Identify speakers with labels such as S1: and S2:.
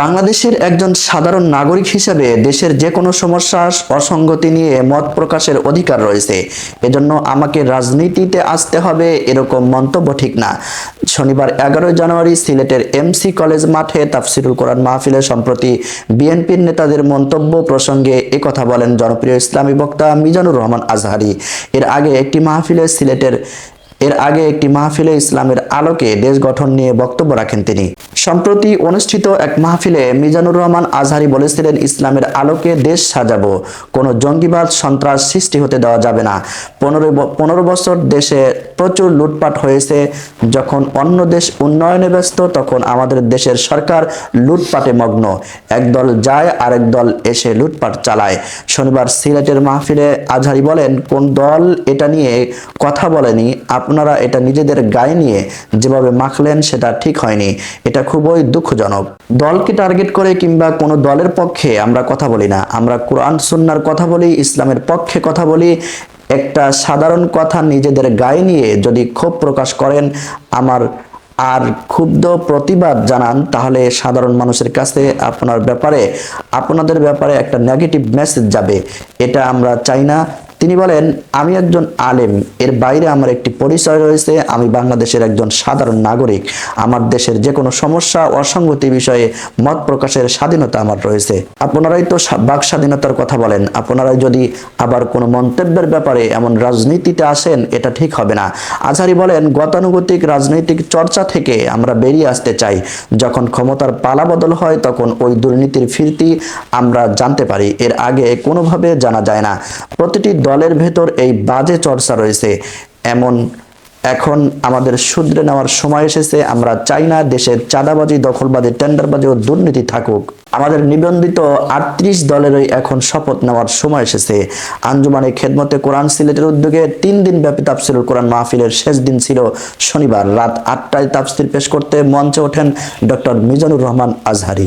S1: বাংলাদেশের একজন সাধারণ নাগরিক হিসেবে দেশের যে কোনো সমস্যা, অসঙ্গতি নিয়ে মত প্রকাশের অধিকার রয়েছে। এজন্য আমাকে রাজনীতিতে আসতে হবে এরকম মন্তব্য ঠিক না। শনিবার এগারোই জানুয়ারি সিলেটের এমসি কলেজ মাঠে তাফসিরুল কোরআন মাহফিলে সম্প্রতি বিএনপির নেতাদের মন্তব্য প্রসঙ্গে কথা বলেন জনপ্রিয় ইসলামী বক্তা মিজানুর রহমান আজহারি। এর আগে একটি মাহফিলে সিলেটের এর আগে একটি মাহফিলে ইসলামের আলোকে দেশ গঠন নিয়ে বক্তব্য রাখেন তিনি। সম্প্রতি অনুষ্ঠিত এক মাহফিলে মিজানুর রহমান আজহারি বলেছিলেন, ইসলামের আলোকে দেশ সাজাবো। কোনো জঙ্গিবাদ, সন্ত্রাস সৃষ্টি হতে দেওয়া যাবে না। পনেরো পনেরো বছর দেশে প্রচুর লুটপাট হয়েছে। যখন অন্য দেশ উন্নয়নে ব্যস্ত, তখন আমাদের দেশের সরকার লুটপাটে মগ্ন। একদল যায়, আরেক দল এসে লুটপাট চালায়। শনিবার সিলেটের মাহফিলে আজহারি বলেন, কোন দল এটা নিয়ে কথা বলেনি, আপনারা এটা নিজেদের গায়ে নিয়ে যেভাবে মাখলেন, সেটা ঠিক হয়নি। এটা খুবই দুঃখজনক। দলকে টার্গেট করে কিংবা কোনো দলের পক্ষে আমরা কথা বলি না। আমরা কোরআন, সুন্নার কথা বলি, ইসলামের পক্ষে কথা বলি। একটা সাধারণ কথা নিজেদের গায়ে নিয়ে যদি ক্ষোভ প্রকাশ করেন, আমার আর ক্ষুব্ধ প্রতিবাদ জানান, তাহলে সাধারণ মানুষের কাছে আপনার ব্যাপারে, আপনাদের ব্যাপারে একটা নেগেটিভ মেসেজ যাবে। এটা আমরা চাই না। তিনি বলেন, আমি একজন আলেম, এর বাইরে আমার একটি পরিচয় রয়েছে। আমি বাংলাদেশের একজন সাধারণ নাগরিক। আমার দেশের যে কোনো সমস্যা অসঙ্গতি বিষয়ে মত প্রকাশের স্বাধীনতা আমার রয়েছে। আপনারাই তো বাক স্বাধীনতার কথা বলেন। আপনারাই যদি আবার কোনো মন্তব্যের ব্যাপারে এমন রাজনীতিতে আসেন, এটা ঠিক হবে না। আজহারি বলেন, গতানুগতিক রাজনৈতিক চর্চা থেকে আমরা বেরিয়ে আসতে চাই। যখন ক্ষমতার পালা বদল হয়, তখন ওই দুর্নীতির ফিরতি আমরা জানতে পারি। এর আগে কোনোভাবে জানা যায় না। প্রতিটি দলের ভেতর এই বাজে চর্চা রয়েছে। এমন এখন আমাদের শুধরে নেওয়ার সময় এসেছে। আমরা চাই না দেশের চাঁদাবাজি, দখলবাজি, টেন্ডারবাজি ও দুর্নীতি থাকুক। আমাদের নিবন্ধিত আটত্রিশ দলেরই এখন শপথ নেওয়ার সময় এসেছে। আঞ্জুমানে খেদমতে কোরআন সিলেটের উদ্যোগে তিন দিন ব্যাপী তাফসিরুল কোরআন মাহফিলের শেষ দিন ছিল শনিবার। রাত আটটায় তাফসির পেশ করতে মঞ্চে ওঠেন ডক্টর মিজানুর রহমান আজহারি।